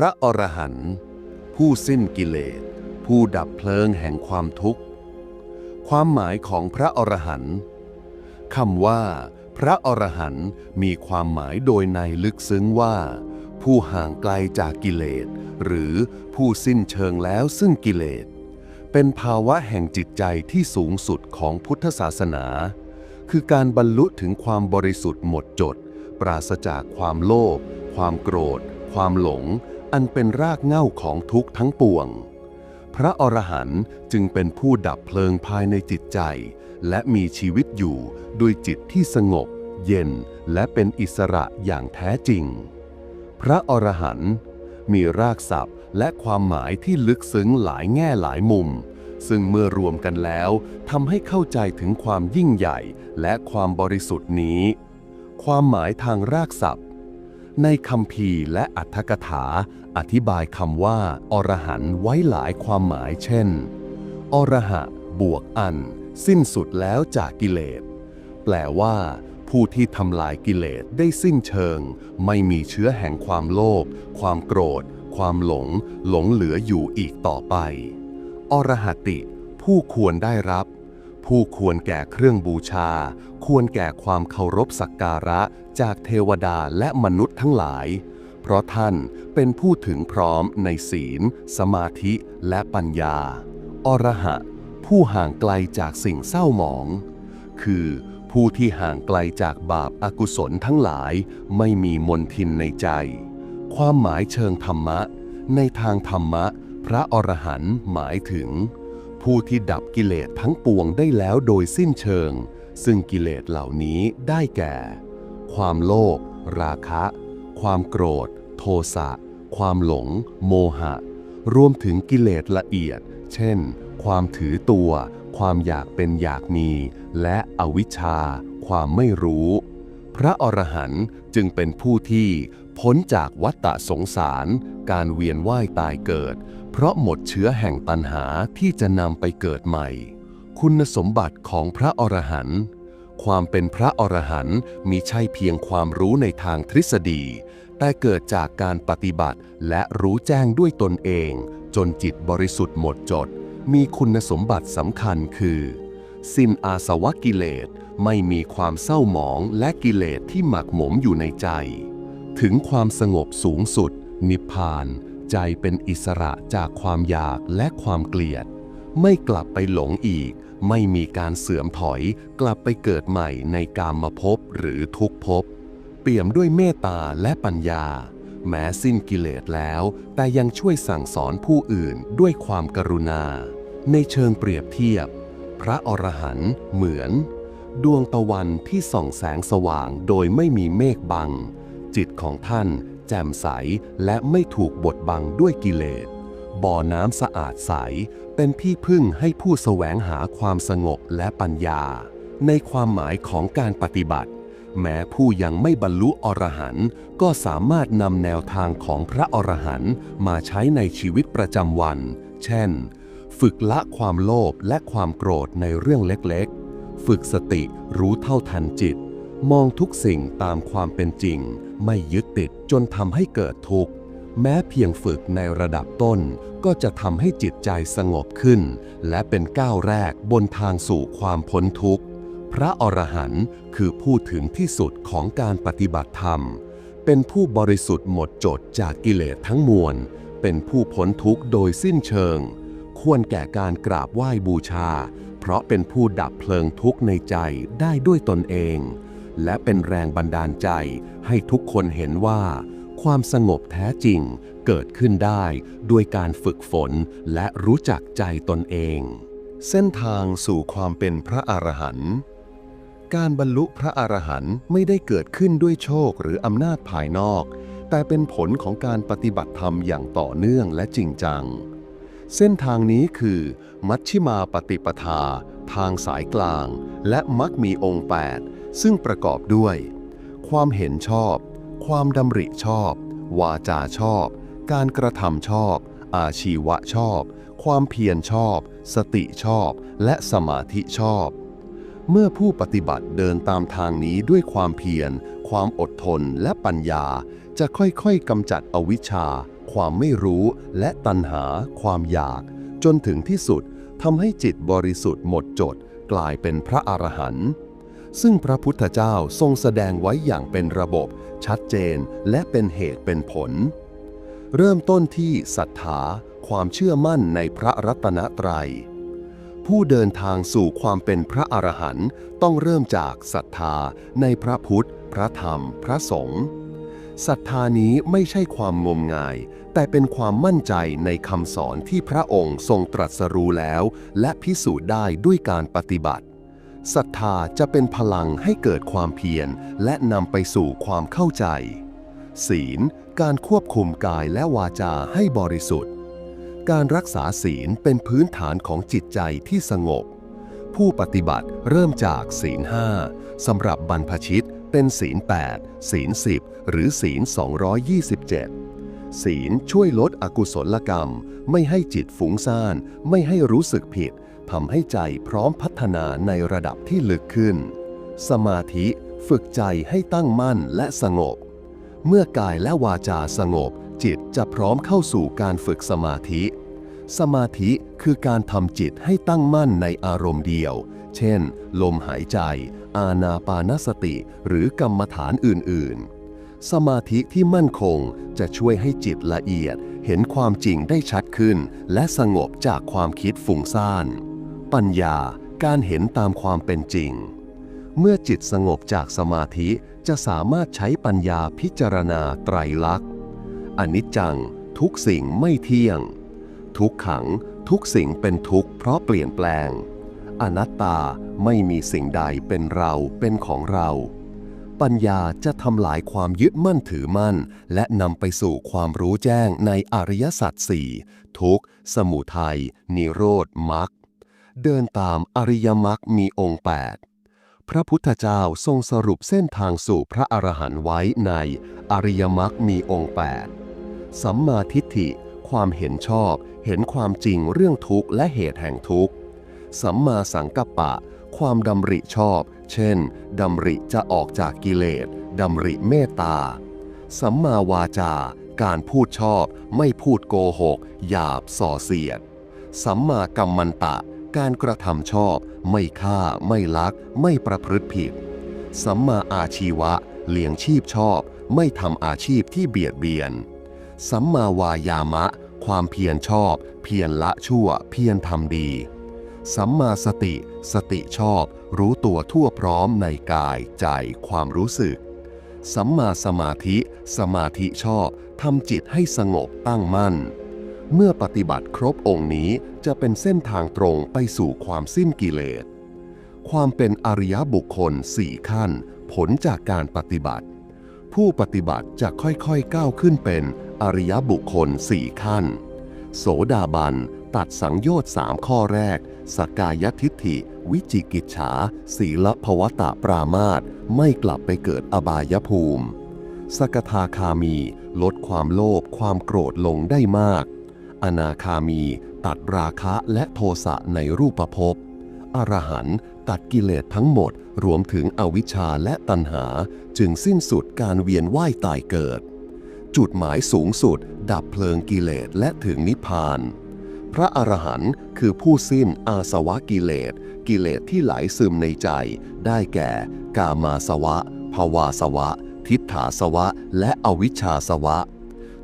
ระอรหันต์ผู้สิ้นกิเลส ผู้ดับเพลิงแห่งความทุกข์ ความหมายของพระอรหันต์คำว่า พระอรหันต์มีความหมายโดยในลึกซึ้งว่า ผู้ห่างไกลจากกิเลส หรือผู้สิ้นเชิงแล้วซึ่งกิเลส เป็นภาวะแห่งจิตใจที่สูงสุดของพุทธศาสนา คือการบรรลุถึงความบริสุทธิ์หมดจด ปราศจากความโลภความโกรธ ความหลง อันเป็นรากเหง้าของทุกข์ทั้งปวง พระอรหันต์จึงเป็นผู้ดับเพลิงภายในจิตใจ และมีชีวิตอยู่ด้วยจิตที่สงบ เย็นและเป็นอิสระอย่างแท้จริง พระอรหันต์มีรากศัพท์และความหมายที่ลึกซึ้งหลายแง่หลายมุม ซึ่งเมื่อรวมกันแล้วทำให้เข้าใจถึงความยิ่งใหญ่และความบริสุทธิ์นี้ ความหมายทางรากศัพท์ ในคำพีและอัธกถา อธิบายคำว่า อรหันไว้หลายความหมายเช่น อรหะ บวกอัน สิ้นสุดแล้วจากกิเลส แปลว่า ผู้ที่ทำลายกิเลสได้สิ้นเชิง ไม่มีเชื้อแห่งความโลภความโกรธ ความหลง หลงเหลืออยู่อีกต่อไป อรหติ ผู้ควรได้รับ ผู้ควรแก่เครื่องบูชา ควรแก่ความเคารพสักการะจากเทวดาและมนุษย์ทั้งหลาย เพราะท่านเป็นผู้ถึงพร้อมในศีล สมาธิและปัญญา อรหะ ผู้ห่างไกลจากสิ่งเศร้าหมอง คือผู้ที่ห่างไกลจากบาปอากุศลทั้งหลายไม่มีมนทินในใจ ความหมายเชิงธรรมะ ในทางธรรมะ พระอรหันต์หมายถึง ผู้ที่ดับกิเลสทั้งปวงได้แล้วโดยสิ้นเชิง ซึ่งกิเลสเหล่านี้ได้แก่ ความโลภราคะ ความโกรธ โทสะ ความหลง โมหะ รวมถึงกิเลสละเอียด เช่น ความถือตัว ความอยากเป็นอยากมี และอวิชชา ความไม่รู้ พระอรหันต์จึงเป็นผู้ที่พ้นจากวัฏฏะสงสาร การเวียนว่ายตายเกิด เพราะหมดเชื้อแห่งตัณหาที่จะนำไปเกิดใหม่ คุณสมบัติของพระอรหันต์ความเป็นพระอรหันต์มีใช่เพียงความรู้ในทางทฤษฎี แต่เกิดจากการปฏิบัติและรู้แจ้งด้วยตนเอง จนจิตบริสุทธิ์หมดจด มีคุณสมบัติสำคัญคือ สิ้นอาสวะกิเลสไม่มีความเศร้าหมองและกิเลสที่หมักหมมอยู่ในใจ ถึงความสงบสูงสุด นิพพาน ใจเป็นอิสระจากความอยากและความเกลียด ไม่กลับไปหลงอีก ไม่มีการเสื่อมถอยกลับไปเกิดใหม่ในกามภพหรือทุกภพ เปี่ยมด้วยเมตตาและปัญญา แม้สิ้นกิเลสแล้ว แต่ยังช่วยสั่งสอนผู้อื่นด้วยความกรุณา ในเชิงเปรียบเทียบ พระอรหันต์เหมือน ดวงตะวันที่ส่องแสงสว่างโดยไม่มีเมฆบังจิตของท่าน แจ่มใสและไม่ถูกบดบังด้วยกิเลส บ่อน้ำสะอาดใสเป็นที่พึ่งให้ผู้แสวงหาความสงบและปัญญา ในความหมายของการปฏิบัติ แม้ผู้ยังไม่บรรลุอรหันต์ก็สามารถนำแนวทางของพระอรหันต์มาใช้ในชีวิตประจำวัน เช่น ฝึกละความโลภและความโกรธในเรื่องเล็กๆ ฝึกสติรู้เท่าทันจิต มองทุกสิ่งตามความเป็นจริง ไม่ยึดติดจนทำให้เกิดทุกข์ แม้เพียงฝึกในระดับต้นก็จะทำให้จิตใจสงบขึ้น และเป็นก้าวแรกบนทางสู่ความพ้นทุกข์ พระอรหันต์คือผู้ถึงที่สุดของการปฏิบัติธรรม เป็นผู้บริสุทธิ์หมดจดจากกิเลสทั้งมวล เป็นผู้พ้นทุกข์โดยสิ้นเชิง ควรแก่การกราบไหว้บูชา เพราะเป็นผู้ดับเพลิงทุกข์ในใจได้ด้วยตนเอง และเป็นแรงบันดาลใจให้ทุกคนเห็นว่า ความสงบแท้จริงเกิดขึ้นได้ด้วยการฝึกฝนและรู้จักใจตนเอง เส้นทางสู่ความเป็นพระอรหันต์การบรรลุพระอรหันต์ไม่ได้เกิดขึ้นด้วยโชคหรืออำนาจภายนอก แต่เป็นผลของการปฏิบัติธรรมอย่างต่อเนื่องและจริงจัง เส้นทางนี้คือ มัชชิมาปฏิปทา ทางสายกลาง และมักมีองค์ 8 ซึ่งประกอบด้วย ความเห็นชอบ ความดำริชอบ วาจาชอบ การกระทำชอบ อาชีวะชอบ ความเพียรชอบ สติชอบ และสมาธิชอบ เมื่อผู้ปฏิบัติเดินตามทางนี้ด้วยความเพียร ความอดทนและปัญญา จะค่อยๆกำจัดอวิชชา ความไม่รู้ และตัณหา ความอยาก จนถึงที่สุดทำให้จิตบริสุทธิ์หมดจด กลายเป็นพระอรหันต์ ซึ่งพระพุทธเจ้าทรงแสดงไว้อย่างเป็นระบบ ชัดเจนและเป็นเหตุเป็นผล เริ่มต้นที่ศรัทธาความเชื่อมั่นในพระรัตนตรัย ผู้เดินทางสู่ความเป็นพระอรหันต์ต้องเริ่มจากศรัทธาในพระพุทธ พระธรรม พระสงฆ์ศรัทธานี้ไม่ใช่ความงมงาย แต่เป็นความมั่นใจในคำสอนที่พระองค์ทรงตรัสรู้แล้ว และพิสูจน์ได้ด้วยการปฏิบัติ ศรัทธาจะเป็นพลังให้เกิดความเพียรและนำไปสู่ความเข้าใจ ศีล การควบคุมกายและวาจาให้บริสุทธิ์ การรักษาศีลเป็นพื้นฐานของจิตใจที่สงบ ผู้ปฏิบัติเริ่มจากศีลห้าสำหรับบรรพชิตเป็นศีล 8 ศีล 10 หรือศีล 227 ศีลช่วยลดอกุศลกรรม ไม่ให้จิตฟุ้งซ่าน ไม่ให้รู้สึกผิด ทำให้ใจพร้อมพัฒนาในระดับที่ลึกขึ้น สมาธิฝึกใจให้ตั้งมั่นและสงบ เมื่อกายและวาจาสงบ จิตจะพร้อมเข้าสู่การฝึกสมาธิ สมาธิคือการทำจิตให้ตั้งมั่นในอารมณ์เดียว เช่น ลมหายใจ อานาปานสติ หรือกรรมฐานอื่น ๆสมาธิที่มั่นคงจะช่วยให้จิตละเอียด เห็นความจริงได้ชัดขึ้น และสงบจากความคิดฟุ้งซ่าน ปัญญาการเห็นตามความเป็นจริง เมื่อจิตสงบจากสมาธิจะสามารถใช้ปัญญาพิจารณาไตรลักษณ์อนิจจัง ทุกสิ่งไม่เที่ยง ทุกขังทุกสิ่งเป็นทุกข์เพราะเปลี่ยนแปลง อนัตตาไม่มีสิ่งใดเป็นเราเป็นของเรา ปัญญาจะทำลายความยึดมั่นถือมั่น และนำไปสู่ความรู้แจ้งในอริยสัจสี่ทุกสมุทัยนิโรธมรรค เดินตามอริยมรรคมีองค์ 8 พระพุทธเจ้าทรงสรุปเส้นทางสู่พระอรหันต์ไว้ในอริยมรรคมีองค์ 8 สัมมาทิฏฐิ ความเห็นชอบ เห็นความจริงเรื่องทุกข์และเหตุแห่งทุกข์ สัมมาสังกัปปะ ความดำริชอบ เช่น ดำริจะออกจากกิเลส ดำริเมตตา สัมมาวาจา การพูดชอบ ไม่พูดโกหก หยาบส่อเสียด สัมมากัมมันตะ การกระทำชอบ ไม่ฆ่า ไม่ลัก ไม่ประพฤติผิด สัมมาอาชีวะ เลี้ยงชีพชอบ ไม่ทำอาชีพที่เบียดเบียน สัมมาวายามะ ความเพียรชอบ เพียรละชั่ว เพียรทำดี สัมมาสติ สติชอบ รู้ตัวทั่วพร้อมในกาย ใจ ความรู้สึก สัมมาสมาธิ สมาธิชอบทำจิตให้สงบตั้งมั่น เมื่อปฏิบัติครบองค์นี้จะเป็นเส้นทางตรงไปสู่ความสิ้นกิเลส ความเป็นอริยบุคคลสี่ขั้น ผลจากการปฏิบัติ ผู้ปฏิบัติจะค่อยๆก้าวขึ้นเป็นอริยบุคคลสี่ขั้น โสดาบันตัดสังโยชน์สามข้อแรก สกายทิฏฐิ วิจิกิจฉา ศีลภวตะปรามาตไม่กลับไปเกิดอบายภูมิ สกทาคามี ลดความโลภความโกรธลงได้มาก อนาคามีตัดราคะและโทสะในรูปภพ อรหันตัดกิเลสทั้งหมดรวมถึงอวิชชาและตัณหา จึงสิ้นสุดการเวียนว่ายตายเกิด จุดหมายสูงสุด ดับเพลิงกิเลสและถึงนิพพาน พระอรหันต์คือผู้สิ้นอาสวะกิเลส กิเลสที่ไหลซึมในใจ ได้แก่ กามาสวะ ภวาสวะ ทิฏฐาสวะ และอวิชชาสวะ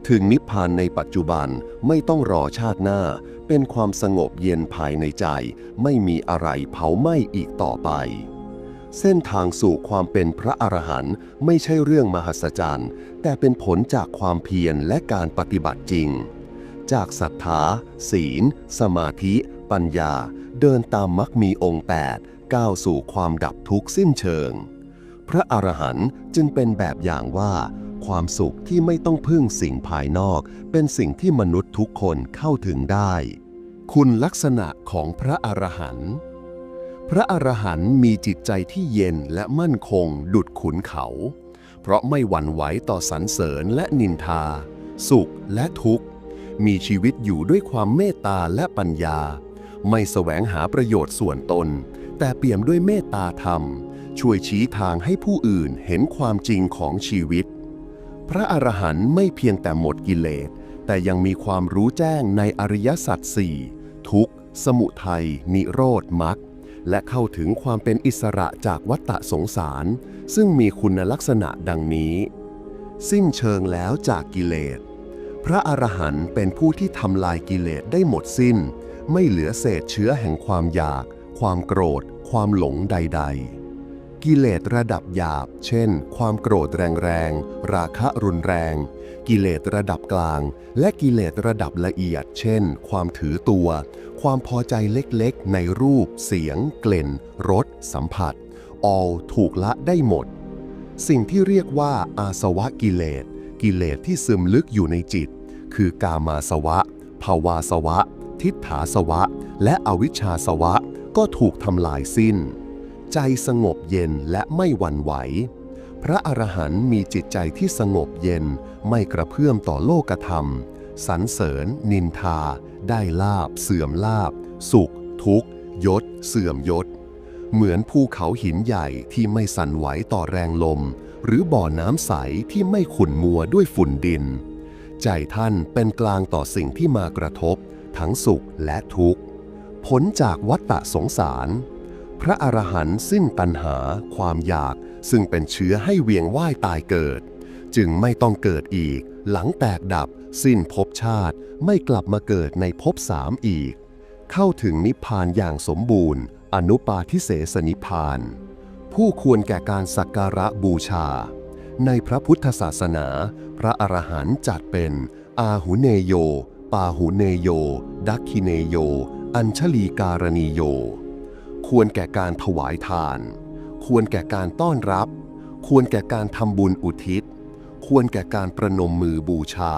ถึงนิพพานในปัจจุบันไม่ต้องรอชาติหน้า เป็นความสงบเย็นภายในใจ ไม่มีอะไรเผาไหม้อีกต่อไป เส้นทางสู่ความเป็นพระอรหันต์ไม่ใช่เรื่องมหัศจรรย์ แต่เป็นผลจากความเพียรและการปฏิบัติจริง จากศรัทธา ศีล สมาธิ ปัญญา เดินตามมรรคมีองค์8ก้าวสู่ความดับทุกข์สิ้นเชิง พระอรหันต์จึงเป็นแบบอย่างว่า ความสุขที่ไม่ต้องพึ่งสิ่งภายนอก เป็นสิ่งที่มนุษย์ทุกคนเข้าถึงได้ คุณลักษณะของพระอรหันต์พระอรหันต์มีจิตใจที่เย็นและมั่นคงดุดขุนเขา เพราะไม่หวั่นไหวต่อสรรเสริญและนินทา สุขและทุกข์ มีชีวิตอยู่ด้วยความเมตตาและปัญญา ไม่แสวงหาประโยชน์ส่วนตน แต่เปี่ยมด้วยเมตตาธรรม ช่วยชี้ทางให้ผู้อื่นเห็นความจริงของชีวิต พระอรหันต์ไม่เพียงแต่หมดกิเลส แต่ยังมีความรู้แจ้งในอริยสัจสี่ทุกขสมุทัย นิโรธมรรคและเข้าถึงความเป็นอิสระจากวัฏฏะสงสาร ซึ่งมีคุณลักษณะดังนี้ สิ้นเชิงแล้วจากกิเลส พระอรหันต์เป็นผู้ที่ทำลายกิเลสได้หมดสิ้น ไม่เหลือเศษเชื้อแห่งความอยาก ความโกรธ ความหลงใด ๆ กิเลสระดับหยาบ เช่น ความโกรธแรงๆ ราคะรุนแรง กิเลสระดับกลาง และกิเลสระดับละเอียด เช่น ความถือตัว ความพอใจเล็กๆ ในรูป เสียง กลิ่น รส สัมผัส all ถูกละได้หมด สิ่งที่เรียกว่าอาสวะกิเลส กิเลสที่ซึมลึกอยู่ในจิต คือกามาสวะ ภาวาสวะ ทิฏฐาสวะ และอวิชชาสวะ ก็ถูกทำลายสิ้น ใจสงบเย็นและไม่หวั่นไหว พระอรหันต์มีจิตใจที่สงบเย็น ไม่กระเพื่อมต่อโลกธรรม สรรเสริญ นินทา ได้ลาบ เสื่อมลาบ สุข ทุกข์ ยศ เสื่อมยศ เหมือนภูเขาหินใหญ่ที่ไม่สั่นไหวต่อแรงลม หรือบ่อน้ำใสที่ไม่ขุ่นมัวด้วยฝุ่นดิน ใจท่านเป็นกลางต่อสิ่งที่มากระทบ ทั้งสุขและทุกข์พ้นจากวัฏฏะสงสาร พระอรหันต์สิ้นตัณหาความอยาก ซึ่งเป็นเชื้อให้เวียงว่ายตายเกิด จึงไม่ต้องเกิดอีก หลังแตกดับ สิ้นภพชาติไม่กลับมาเกิดในภพสามอีก เข้าถึงนิพพานอย่างสมบูรณ์ อนุปาทิเสสนิพพาน ผู้ควรแก่การสักการะบูชา ในพระพุทธศาสนา พระอรหันต์จัดเป็น อาหุเนโย ปาหุเนโย ดักคิเนโย อัญชลีการณีโย ควรแก่การถวายทาน ควรแก่การต้อนรับ ควรแก่การทำบุญอุทิศ ควรแก่การประนมมือบูชา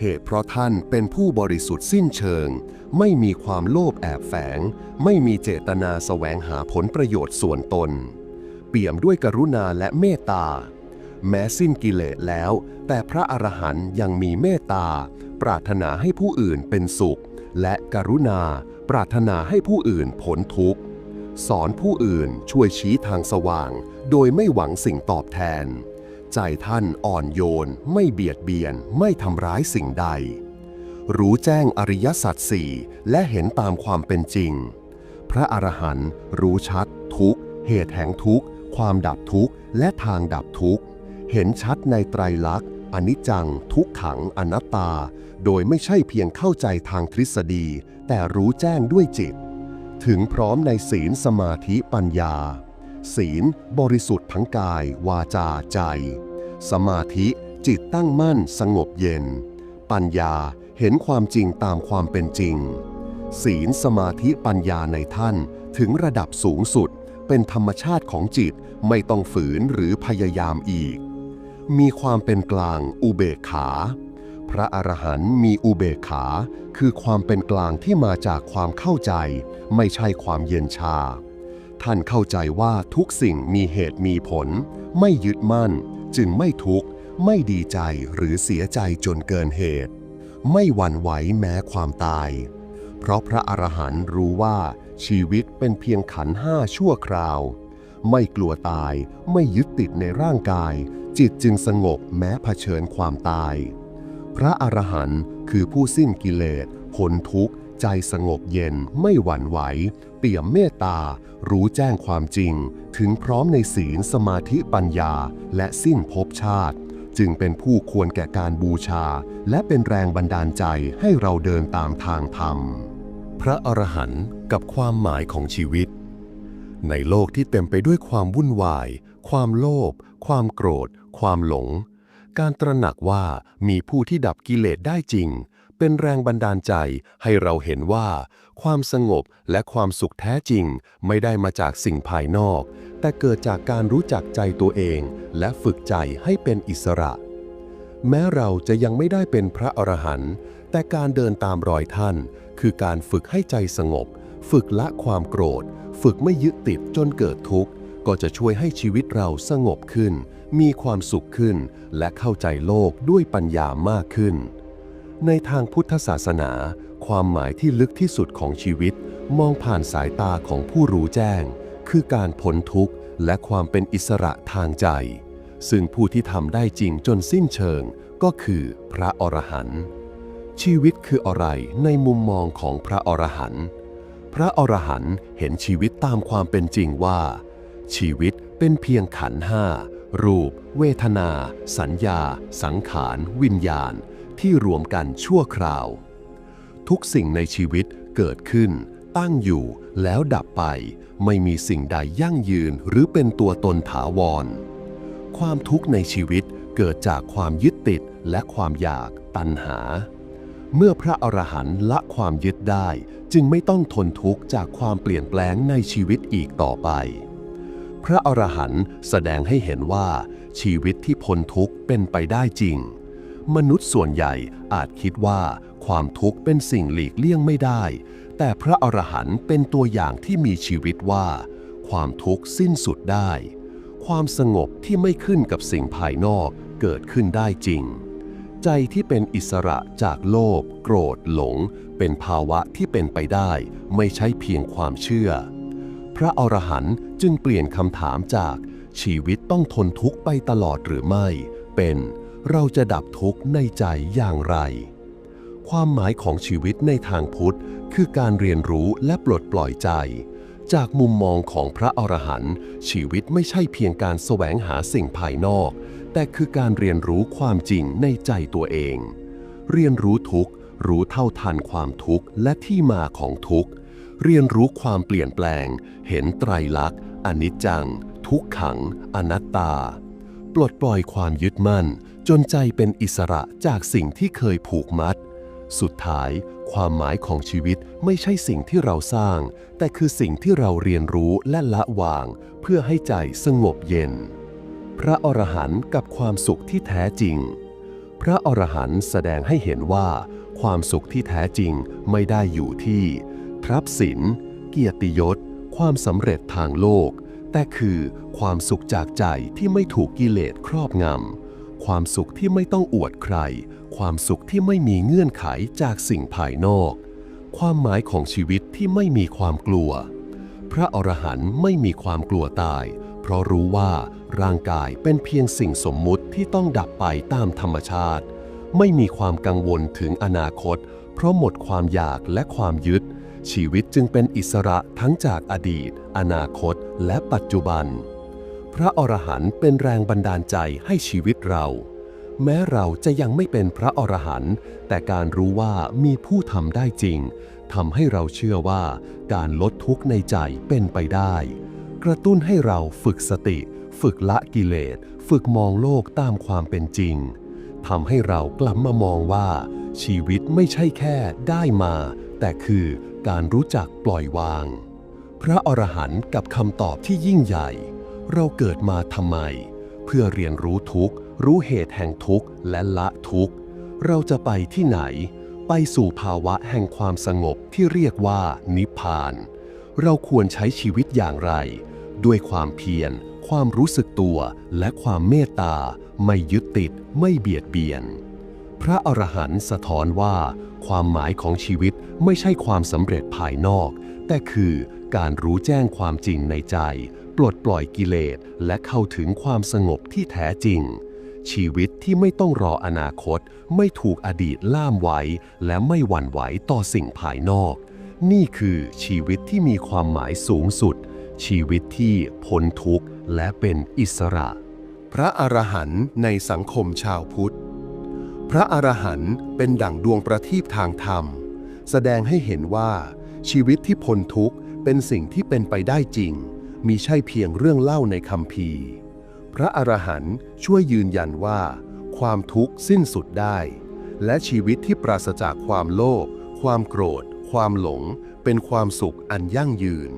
เหตุเพราะท่านเป็นผู้บริสุทธิ์สิ้นเชิง ไม่มีความโลภแอบแฝง ไม่มีเจตนาแสวงหาผลประโยชน์ส่วนตน เปี่ยมด้วยกรุณาและเมตตา แม้สิ้นกิเลสแล้ว แต่พระอรหันต์ยังมีเมตตา ปรารถนาให้ผู้อื่นเป็นสุข และกรุณาปรารถนาให้ผู้อื่นพ้นทุกข์ สอนผู้อื่นช่วยชี้ทางสว่าง โดยไม่หวังสิ่งตอบแทน ใจท่านอ่อนโยน ไม่เบียดเบียน ไม่ทำร้ายสิ่งใด รู้แจ้งอริยสัจสี่และเห็นตามความเป็นจริง พระอรหันต์รู้ชัด ทุกเหตุแห่งทุกความดับทุกข์และทางดับทุกข์เห็นชัดในไตรลักษณ์อนิจจัง ทุกขังอนัตตา โดยไม่ใช่เพียงเข้าใจทางทฤษฎี แต่รู้แจ้งด้วยจิต ถึงพร้อมในศีลสมาธิปัญญา ศีลบริสุทธิ์ทั้งกาย วาจาใจ สมาธิจิตตั้งมั่นสงบเย็น ปัญญาเห็นความจริงตามความเป็นจริง ศีลสมาธิปัญญาในท่านถึงระดับสูงสุด เป็นธรรมชาติของจิตไม่ต้องฝืนหรือพยายามอีก มีความเป็นกลางอุเบกขา พระอรหันต์มีอุเบกขา คือความเป็นกลางที่มาจากความเข้าใจ ไม่ใช่ความเย็นชา ท่านเข้าใจว่าทุกสิ่งมีเหตุมีผล ไม่ยึดมั่น จึงไม่ทุกข์ ไม่ดีใจหรือเสียใจจนเกินเหตุ ไม่หวั่นไหวแม้ความตาย เพราะพระอรหันต์รู้ว่าชีวิตเป็นเพียงขันห้าชั่วคราว ไม่กลัวตายไม่ยึดติดในร่างกาย จิตจึงสงบแม้เผชิญความตาย พระอรหันต์ คือผู้สิ้นกิเลสพ้นทุกข์ ใจสงบเย็นไม่หวั่นไหว เปี่ยมเมตตา รู้แจ้งความจริง ถึงพร้อมในศีลสมาธิปัญญา และสิ้นภพชาติ จึงเป็นผู้ควรแก่การบูชา และเป็นแรงบันดาลใจให้เราเดินตามทางธรรม พระอรหันต์กับความหมายของชีวิต ในโลกที่เต็มไปด้วยความวุ่นวาย ความโลภความโกรธ ความหลง การตระหนักว่ามีผู้ที่ดับกิเลสได้จริง เป็นแรงบันดาลใจให้เราเห็นว่า ความสงบและความสุขแท้จริง ไม่ได้มาจากสิ่งภายนอก แต่เกิดจากการรู้จักใจตัวเอง และฝึกใจให้เป็นอิสระ แม้เราจะยังไม่ได้เป็นพระอรหันต์แต่การเดินตามรอยท่าน คือการฝึกให้ใจสงบ ฝึกละความโกรธ ฝึกไม่ยึดติดจนเกิดทุกข์ก็จะช่วยให้ชีวิตเราสงบขึ้น มีความสุขขึ้น และเข้าใจโลกด้วยปัญญามากขึ้น ในทางพุทธศาสนา ความหมายที่ลึกที่สุดของชีวิต มองผ่านสายตาของผู้รู้แจ้ง คือการพ้นทุกข์ และความเป็นอิสระทางใจ ซึ่งผู้ที่ทำได้จริงจนสิ้นเชิง ก็คือพระอรหันต์ชีวิตคืออะไรในมุมมองของพระอรหันต์พระอรหันต์เห็นชีวิตตามความเป็นจริงว่า ชีวิตเป็นเพียงขันห้า รูป เวทนา สัญญา สังขาร วิญญาณ ที่รวมกันชั่วคราว ทุกสิ่งในชีวิตเกิดขึ้น ตั้งอยู่แล้วดับไป ไม่มีสิ่งใดยั่งยืนหรือเป็นตัวตนถาวร ความทุกข์ในชีวิตเกิดจากความยึดติดและความอยากตัณหา เมื่อพระอรหันต์ละความยึดได้ จึงไม่ต้องทนทุกข์จากความเปลี่ยนแปลงในชีวิตอีกต่อไป พระอรหันต์แสดงให้เห็นว่า ชีวิตที่พ้นทุกข์เป็นไปได้จริง มนุษย์ส่วนใหญ่อาจคิดว่าความทุกข์เป็นสิ่งหลีกเลี่ยงไม่ได้ แต่พระอรหันต์เป็นตัวอย่างที่มีชีวิตว่า ความทุกข์สิ้นสุดได้ ความสงบที่ไม่ขึ้นกับสิ่งภายนอกเกิดขึ้นได้จริง ใจที่เป็นอิสระจากโลภโกรธหลง เป็นภาวะที่เป็นไปได้ ไม่ใช่เพียงความเชื่อ พระอรหันต์จึงเปลี่ยนคำถามจากชีวิตต้องทนทุกข์ไปตลอดหรือไม่ เป็นเราจะดับทุกข์ในใจอย่างไร ความหมายของชีวิตในทางพุทธ คือการเรียนรู้และปลดปล่อยใจ จากมุมมองของพระอรหันต์ชีวิตไม่ใช่เพียงการแสวงหาสิ่งภายนอก แต่คือการเรียนรู้ความจริงในใจตัวเอง เรียนรู้ทุกข์รู้เท่าทันความทุกข์และที่มาของทุกข์ เรียนรู้ความเปลี่ยนแปลง เห็นไตรลักษณ์อนิจจัง ทุกขัง อนัตตา ปลดปล่อยความยึดมั่น จนใจเป็นอิสระจากสิ่งที่เคยผูกมัด สุดท้าย ความหมายของชีวิตไม่ใช่สิ่งที่เราสร้าง แต่คือสิ่งที่เราเรียนรู้และละวาง เพื่อให้ใจสงบเย็น พระอรหันต์กับความสุขที่แท้จริง พระอรหันต์แสดงให้เห็นว่าความสุขที่แท้จริงไม่ได้อยู่ที่ ทรัพย์สิน เกียรติยศ ความสำเร็จทางโลก แต่คือความสุขจากใจที่ไม่ถูกกิเลสครอบงำ ความสุขที่ไม่ต้องอวดใคร ความสุขที่ไม่มีเงื่อนไขจากสิ่งภายนอก ความหมายของชีวิตที่ไม่มีความกลัว พระอรหันต์ไม่มีความกลัวตาย เพราะรู้ว่าร่างกายเป็นเพียงสิ่งสมมุติที่ต้องดับไปตามธรรมชาติ ไม่มีความกังวลถึงอนาคต เพราะหมดความอยากและความยึด ชีวิตจึงเป็นอิสระทั้งจากอดีต อนาคต และปัจจุบัน พระอรหันต์เป็นแรงบันดาลใจให้ชีวิตเรา แม้เราจะยังไม่เป็นพระอรหันต์แต่การรู้ว่ามีผู้ทำได้จริงทำให้เราเชื่อว่าการลดทุกข์ในใจเป็นไปได้ กระตุ้นให้เราฝึกสติ ฝึกละกิเลส ฝึกมองโลกตามความเป็นจริง ทำให้เรากลับมามองว่า ชีวิตไม่ใช่แค่ได้มา แต่คือการรู้จักปล่อยวาง พระอรหันต์กับคำตอบที่ยิ่งใหญ่ เราเกิดมาทำไม เพื่อเรียนรู้ทุกข์ รู้เหตุแห่งทุกข์และละทุกข์ เราจะไปที่ไหน ไปสู่ภาวะแห่งความสงบที่เรียกว่านิพพาน เราควรใช้ชีวิตอย่างไร ด้วยความเพียร ความรู้สึกตัวและความเมตตา ไม่ยึดติดไม่เบียดเบียน พระอรหันต์สะท้อนว่า ความหมายของชีวิตไม่ใช่ความสำเร็จภายนอก แต่คือการรู้แจ้งความจริงในใจ ปลดปล่อยกิเลสและเข้าถึงความสงบที่แท้จริง ชีวิตที่ไม่ต้องรออนาคต ไม่ถูกอดีตล่ามไว้ และไม่หวั่นไหวต่อสิ่งภายนอก นี่คือชีวิตที่มีความหมายสูงสุด ชีวิตที่พ้นทุกข์ และเป็นอิสระ พระอรหันต์ในสังคมชาวพุทธ พระอรหันต์เป็นดั่งดวงประทีปทางธรรม แสดงให้เห็นว่า ชีวิตที่พ้นทุกข์เป็นสิ่งที่เป็นไปได้จริง มีใช่เพียงเรื่องเล่าในคัมภีพระอรหันต์ช่วยยืนยันว่า ความทุกข์สิ้นสุดได้ และชีวิตที่ปราศจากความโลภความโกรธ ความหลง เป็นความสุขอันยั่งยืน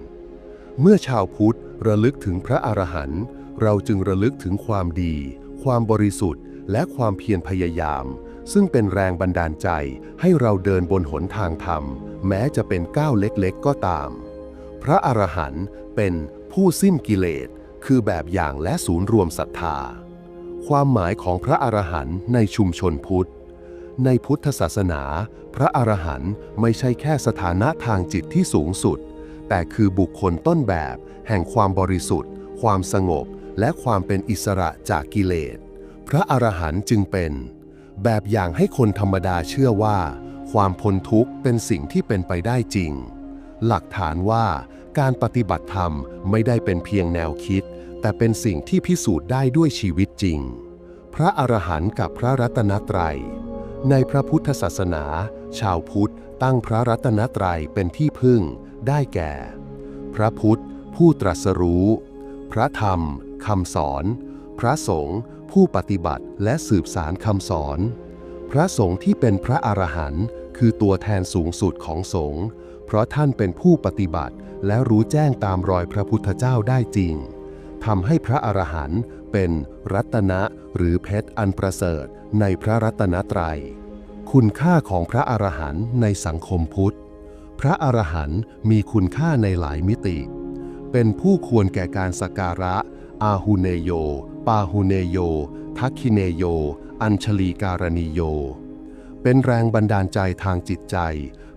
เมื่อชาวพุทธ ระลึกถึงพระอรหันต์เราจึงระลึกถึงความดี ความบริสุทธิ์ และความเพียรพยายาม ซึ่งเป็นแรงบันดาลใจให้เราเดินบนหนทางธรรม แม้จะเป็นก้าวเล็กๆก็ตาม พระอรหันต์เป็นผู้สิ้นกิเลส คือแบบอย่างและศูนย์รวมศรัทธา ความหมายของพระอรหันต์ในชุมชนพุทธ ในพุทธศาสนา พระอรหันต์ไม่ใช่แค่สถานะทางจิตที่สูงสุด แต่คือบุคคลต้นแบบ แห่งความบริสุทธิ์ ความสงบ และความเป็นอิสระจากกิเลส พระอรหันต์จึงเป็น แบบอย่างให้คนธรรมดาเชื่อว่า ความพ้นทุกข์เป็นสิ่งที่เป็นไปได้จริง หลักฐานว่าการปฏิบัติธรรมไม่ได้เป็นเพียงแนวคิด แต่เป็นสิ่งที่พิสูจน์ได้ด้วยชีวิตจริง พระอรหันต์กับพระรัตนตรัย ในพระพุทธศาสนา ชาวพุทธตั้งพระรัตนตรัยเป็นที่พึ่ง ได้แก่ พระพุทธ ผู้ตรัสรู้ พระธรรมคำสอน พระสงฆ์ผู้ปฏิบัติและสืบสารคำสอน พระสงฆ์ที่เป็นพระอรหันต์คือตัวแทนสูงสุดของสงฆ์เพราะท่านเป็นผู้ปฏิบัติและรู้แจ้งตามรอยพระพุทธเจ้าได้จริงทำให้พระอรหันต์เป็นรัตนะหรือเพชรอันประเสริฐในพระรัตนตรัย คุณค่าของพระอรหันต์ในสังคมพุทธ พระอรหันต์มีคุณค่าในหลายมิติ เป็นผู้ควรแก่การสักการะ อาหุเนโย ปาหุเนโย ทักคิเนโย อัญชลีการณีโย เป็นแรงบันดาลใจทางจิตใจ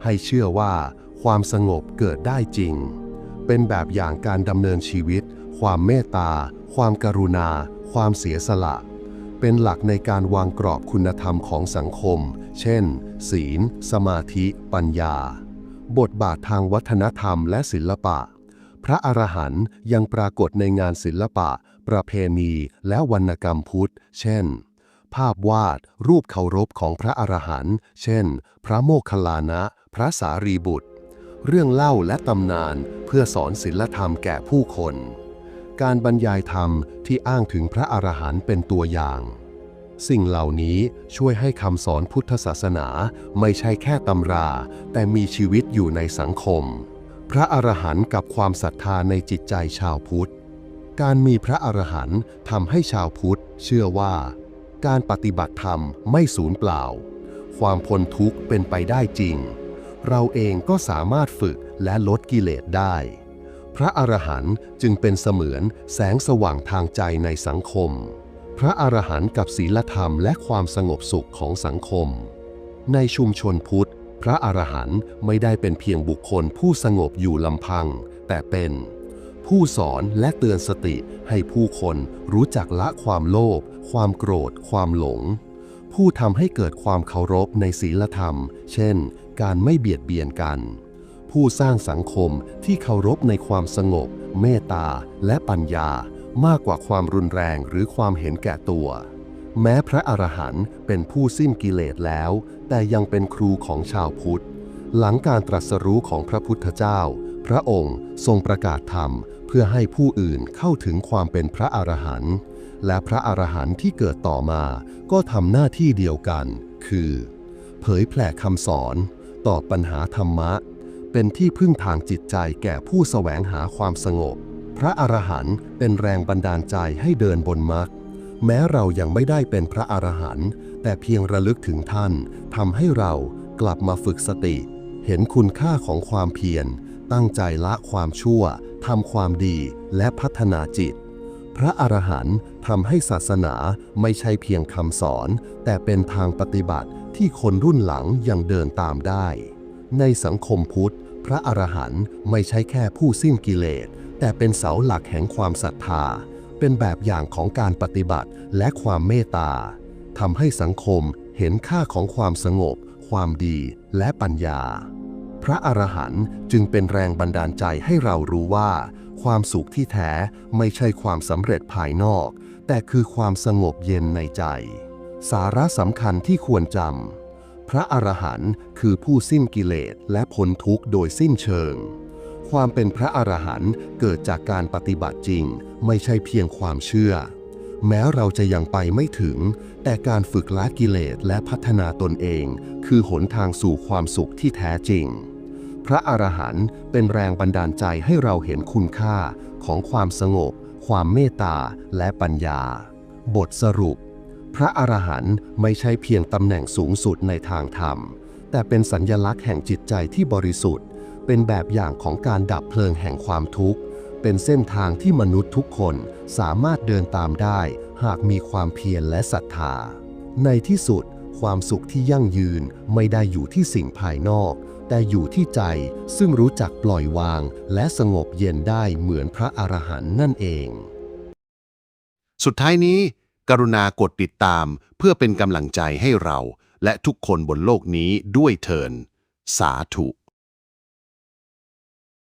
ให้เชื่อว่าความสงบเกิดได้จริง เป็นแบบอย่างการดำเนินชีวิต ความเมตตา ความกรุณา ความเสียสละ เป็นหลักในการวางกรอบคุณธรรมของสังคม เช่น ศีล สมาธิ ปัญญา บทบาททางวัฒนธรรมและศิลปะ พระอรหันต์ยังปรากฏในงานศิลปะ ประเพณีและวรรณกรรมพุทธ เช่น ภาพวาด รูปเคารพของพระอรหันต์ เช่น พระโมคคัลลานะ พระสารีบุตร เรื่องเล่าและตำนานเพื่อสอนศิลธรรมแก่ผู้คน การบรรยายธรรมที่อ้างถึงพระอรหันต์เป็นตัวอย่าง สิ่งเหล่านี้ช่วยให้คำสอนพุทธศาสนาไม่ใช่แค่ตำรา แต่มีชีวิตอยู่ในสังคม พระอรหันต์กับความศรัทธาในจิตใจชาวพุทธ การมีพระอรหันต์ทำให้ชาวพุทธ เชื่อว่า การปฏิบัติธรรมไม่สูญเปล่า ความพ้นทุกข์เป็นไปได้จริง เราเองก็สามารถฝึกและลดกิเลสได้ พระอรหันต์จึงเป็นเสมือนแสงสว่างทางใจในสังคม พระอรหันต์กับศีลธรรมและความสงบสุขของสังคม ในชุมชนพุทธ พระอรหันต์ไม่ได้เป็นเพียงบุคคลผู้สงบอยู่ลำพัง แต่เป็น ผู้สอนและเตือนสติให้ผู้คนรู้จักละความโลภความโกรธ ความหลง ผู้ทำให้เกิดความเคารพในศีลธรรม เช่น การไม่เบียดเบียนกัน ผู้สร้างสังคมที่เคารพในความสงบ เมตตาและปัญญา มากกว่าความรุนแรงหรือความเห็นแก่ตัว แม้พระอรหันต์เป็นผู้สิ้นกิเลสแล้ว แต่ยังเป็นครูของชาวพุทธ หลังการตรัสรู้ของพระพุทธเจ้า พระองค์ทรงประกาศธรรม เพื่อให้ผู้อื่นเข้าถึงความเป็นพระอรหันต์และพระอรหันต์ที่เกิดต่อมา ก็ทำหน้าที่เดียวกัน คือ เผยแผ่คำสอนตอบปัญหาธรรมะ เป็นที่พึ่งทางจิตใจแก่ผู้แสวงหาความสงบ พระอรหันต์เป็นแรงบันดาลใจให้เดินบนมรรคแม้เรายังไม่ได้เป็นพระอรหันต์แต่เพียงระลึกถึงท่านทำให้เรากลับมาฝึกสติ เห็นคุณค่าของความเพียร ตั้งใจละความชั่วทำความดีและพัฒนาจิต พระอรหันต์ทำให้ศาสนาไม่ใช่เพียงคำสอน แต่เป็นทางปฏิบัติที่คนรุ่นหลังยังเดินตามได้ ในสังคมพุทธ พระอรหันต์ไม่ใช่แค่ผู้สิ้นกิเลส แต่เป็นเสาหลักแห่งความศรัทธา เป็นแบบอย่างของการปฏิบัติและความเมตตาทำให้สังคมเห็นค่าของความสงบ ความดีและปัญญา พระอรหันต์จึงเป็นแรงบันดาลใจให้เรารู้ว่า ความสุขที่แท้ไม่ใช่ความสำเร็จภายนอก แต่คือความสงบเย็นในใจ สาระสำคัญที่ควรจำพระอรหันต์คือผู้สิ้นกิเลสและพ้นทุกข์โดยสิ้นเชิง ความเป็นพระอรหันต์เกิดจากการปฏิบัติจริง ไม่ใช่เพียงความเชื่อ แม้เราจะยังไปไม่ถึง แต่การฝึกละกิเลสและพัฒนาตนเอง คือหนทางสู่ความสุขที่แท้จริง พระอรหันต์เป็นแรงบันดาลใจให้เราเห็นคุณค่าของความสงบ ความเมตตา และปัญญา บทสรุป พระอรหันต์ไม่ใช่เพียงตำแหน่งสูงสุดในทางธรรม แต่เป็นสัญญลักษณ์แห่งจิตใจที่บริสุทธิ์ เป็นแบบอย่างของการดับเพลิงแห่งความทุกข์ เป็นเส้นทางที่มนุษย์ทุกคนสามารถเดินตามได้ หากมีความเพียรและศรัทธา ในที่สุด ความสุขที่ยั่งยืนไม่ได้อยู่ที่สิ่งภายนอก แต่อยู่ที่ใจซึ่งรู้จักปล่อยวาง และสงบเย็นได้เหมือนพระอรหันต์นั่นเอง สุดท้ายนี้ กรุณากดติดตามเพื่อเป็นกำลังใจให้เรา และทุกคนบนโลกนี้ด้วยเทินสาธุ